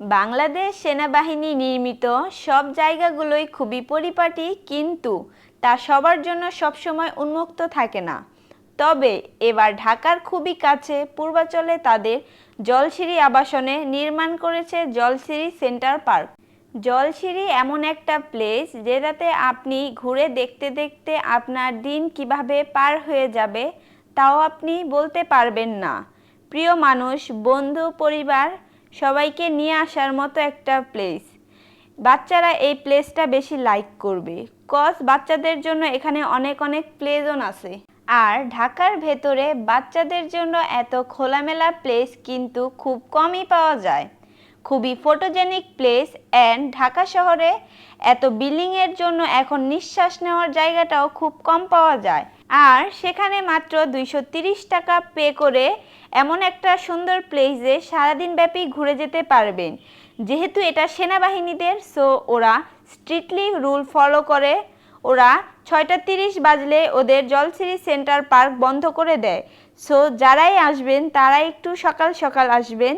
বাংলাদেশ সেনাবাহিনী নির্মিত সব জায়গাগুলোই খুবই পরিপাটি, কিন্তু তা সবার জন্য সবসময় উন্মুক্ত থাকে না। তবে এবার ঢাকার খুবই কাছে পূর্বাচলে তাদের জলসিঁড়ি আবাসনে নির্মাণ করেছে জলসিঁড়ি সেন্টার পার্ক। জলসিঁড়ি এমন একটা প্লেস যেটাতে আপনি ঘুরে দেখতে দেখতে আপনার দিন কীভাবে পার হয়ে যাবে, তাও আপনি বলতে পারবেন না। প্রিয় মানুষ, বন্ধু, পরিবার সবাইকে নিয়ে আসার মতো একটা প্লেস বাচ্চারা এই প্লেসটা বেশি লাইক করবে। কজ বাচ্চাদের জন্য এখানে অনেক অনেক প্লেজন আছে। আর ঢাকার ভেতরে বাচ্চাদের জন্য এত খোলামেলা প্লেস কিন্তু খুব কমই পাওয়া যায়। খুবই ফটোজেনিক প্লেস অ্যান্ড ঢাকা শহরে এত বিল্ডিংয়ের জন্য এখন নিঃশ্বাস নেওয়ার জায়গাটাও খুব কম পাওয়া যায়। আর সেখানে মাত্র দুইশো টাকা পে করে এমন একটা সুন্দর প্লেসে সারাদিন ব্যাপী ঘুরে যেতে পারবেন। যেহেতু এটা সেনাবাহিনীদের সো ওরা স্ট্রিক্টলি রুল ফলো করে। ওরা ছয়টা তিরিশ বাজলে ওদের জলসিরি সেন্টার পার্ক বন্ধ করে দেয়। সো যারাই আসবেন তারা একটু সকাল সকাল আসবেন।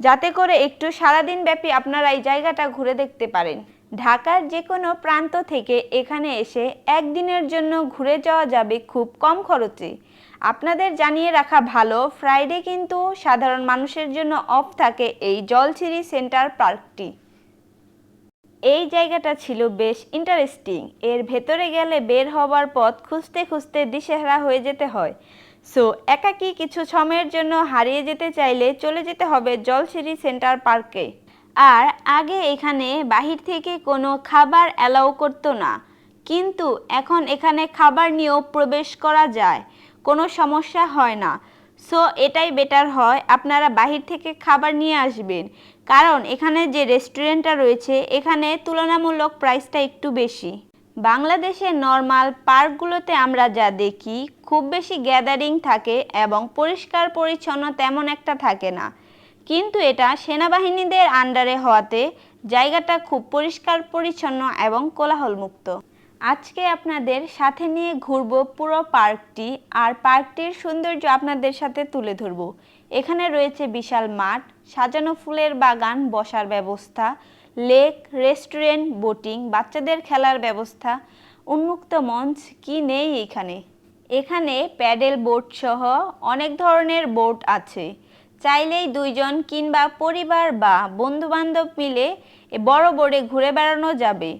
যাতে করে একটু সারাদিন ব্যাপী আপনারা এই জায়গাটা ঘুরে দেখতে পারেন। ঢাকার যে কোনো প্রান্ত থেকে এখানে এসে একদিনের জন্য ঘুরে যাওয়া যাবে খুব কম খরচে। আপনাদের জানিয়ে রাখা ভালো ফ্রাইডে কিন্তু সাধারণ মানুষের জন্য অফ থাকে এই জলছিরি সেন্টার পার্কটি এই জায়গাটা ছিল বেশ ইন্টারেস্টিং এর ভেতরে গেলে বের হবার পথ খুঁজতে খুঁজতে দিশেহারা হয়ে যেতে হয়। সো একাকী কিছু সময়ের জন্য হারিয়ে যেতে চাইলে চলে যেতে হবে জলসিরি সেন্টার পার্কে আর আগে এখানে বাহির থেকে কোনো খাবার অ্যালাউ করতো না। কিন্তু এখন এখানে খাবার নিয়েও প্রবেশ করা যায়। কোনো সমস্যা হয় না। সো, এটাই বেটার হয়, আপনারা বাহির থেকে খাবার নিয়ে আসবেন। কারণ এখানে যে রেস্টুরেন্টটা রয়েছে, এখানে তুলনামূলক প্রাইসটা একটু বেশি। বাংলাদেশের নর্মাল পার্কগুলোতে আমরা যা দেখি, খুব বেশি গ্যাদারিং থাকে এবং পরিষ্কার পরিচ্ছন্ন তেমন একটা থাকে না। কিন্তু এটা সেনাবাহিনীদের আন্ডারে হওয়াতে জায়গাটা খুব পরিষ্কার, পরিচ্ছন্ন এবং কোলাহলমুক্ত। আজকে আপনাদের সাথে নিয়ে ঘুরবো পুরো পার্কটি আর পার্কটির সৌন্দর্য আপনাদের সাথে তুলে ধরবো। এখানে রয়েছে বিশাল মাঠ, সাজানো ফুলের বাগান, বসার ব্যবস্থা, লেক, রেস্টুরেন্ট, বোটিং, বাচ্চাদের খেলার ব্যবস্থা, উন্মুক্ত মঞ্চ, কি নেই এখানে? এখানে প্যাডেল বোট সহ অনেক ধরনের বোট আছে। চাইলেই দুইজন কিংবা পরিবার বা বন্ধুবান্ধব মিলে বড় বোর্ডে ঘুরে বেড়ানো যাবে।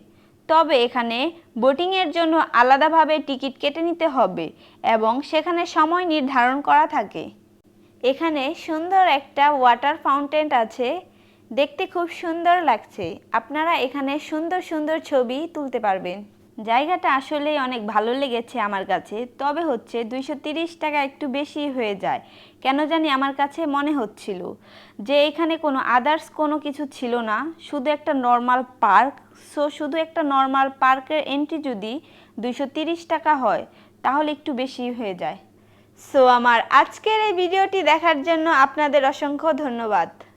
তবে এখানে বোটিংয়ের জন্য আলাদাভাবে টিকিট কেটে নিতে হবে এবং সেখানে সময় নির্ধারণ করা থাকে। এখানে সুন্দর একটা ওয়াটার ফাউন্টেন আছে। দেখতে খুব সুন্দর লাগছে। আপনারা এখানে সুন্দর সুন্দর ছবি তুলতে পারবেন। জায়গাটা আসলেই অনেক ভালো লেগেছে আমার কাছে। তবে হচ্ছে দুইশো টাকা একটু বেশি হয়ে যায়। কেন জানি আমার কাছে মনে হচ্ছিল যে এখানে কোনো আদার্স কোনো কিছু ছিল না। শুধু একটা নর্মাল পার্ক সো শুধু একটা নর্মাল পার্কের এন্ট্রি যদি দুইশো টাকা হয়, তাহলে একটু বেশি হয়ে যায়। সো আমার আজকের এই ভিডিওটি দেখার জন্য আপনাদের অসংখ্য ধন্যবাদ।